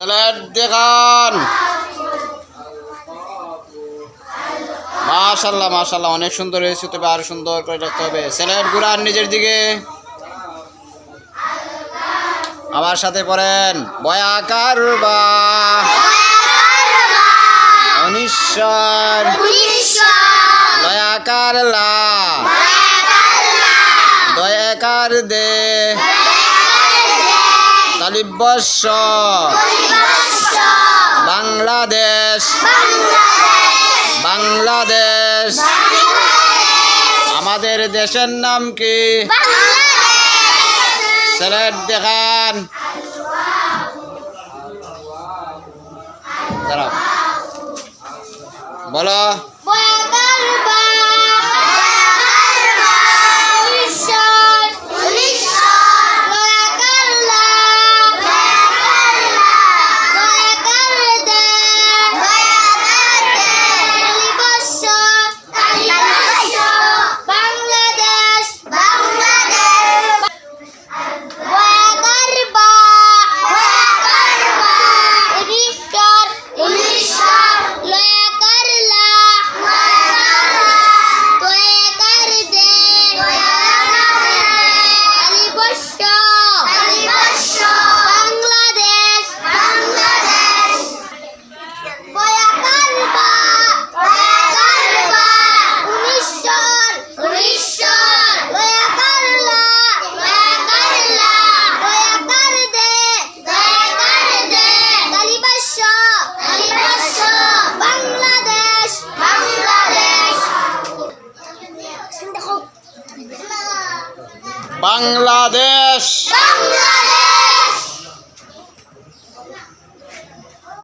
দেখান। মাশাল্লাহ মাশাল্লাহ অনেক সুন্দর হয়েছে, তবে আরও সুন্দর করে রাখতে হবে। স্যালাড ঘুরান নিজের দিকে। আমার সাথে পড়েন, বয়াকার বা অনিশ্বর দয়াকার লা। দয়াকার দে। তালিবস্য বাংলাদেশ। বাংলাদেশ। আমাদের দেশের নাম কি? স্যালাড দেখান। দাঁড়াও। বলো। বাংলাদেশ